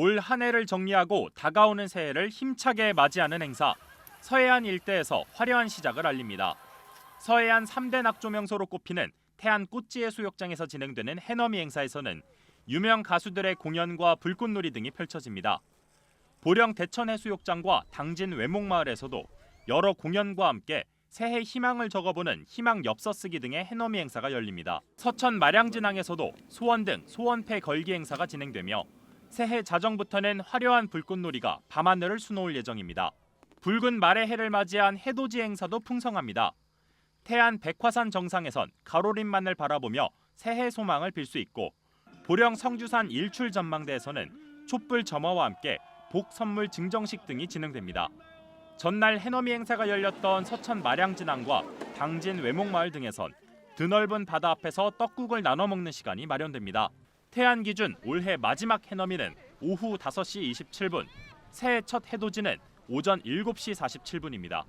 올 한 해를 정리하고 다가오는 새해를 힘차게 맞이하는 행사. 서해안 일대에서 화려한 시작을 알립니다. 서해안 3대 낙조 명소로 꼽히는 태안 꽃지혜 수욕장에서 진행되는 해넘이 행사에서는 유명 가수들의 공연과 불꽃놀이 등이 펼쳐집니다. 보령 대천 해수욕장과 당진 외목마을에서도 여러 공연과 함께 새해 희망을 적어보는 희망 엽서 쓰기 등의 해넘이 행사가 열립니다. 서천 마량진항에서도 소원 등 소원패 걸기 행사가 진행되며 새해 자정부터는 화려한 불꽃놀이가 밤하늘을 수놓을 예정입니다. 붉은 말의 해를 맞이한 해돋이 행사도 풍성합니다. 태안 백화산 정상에선 가로림만을 바라보며 새해 소망을 빌 수 있고 보령 성주산 일출 전망대에서는 촛불 점화와 함께 복 선물 증정식 등이 진행됩니다. 전날 해넘이 행사가 열렸던 서천 마량진항과 당진 외목마을 등에선 드넓은 바다 앞에서 떡국을 나눠 먹는 시간이 마련됩니다. 태안 기준 올해 마지막 해넘이는 오후 5시 27분, 새해 첫 해돋이는 오전 7시 47분입니다.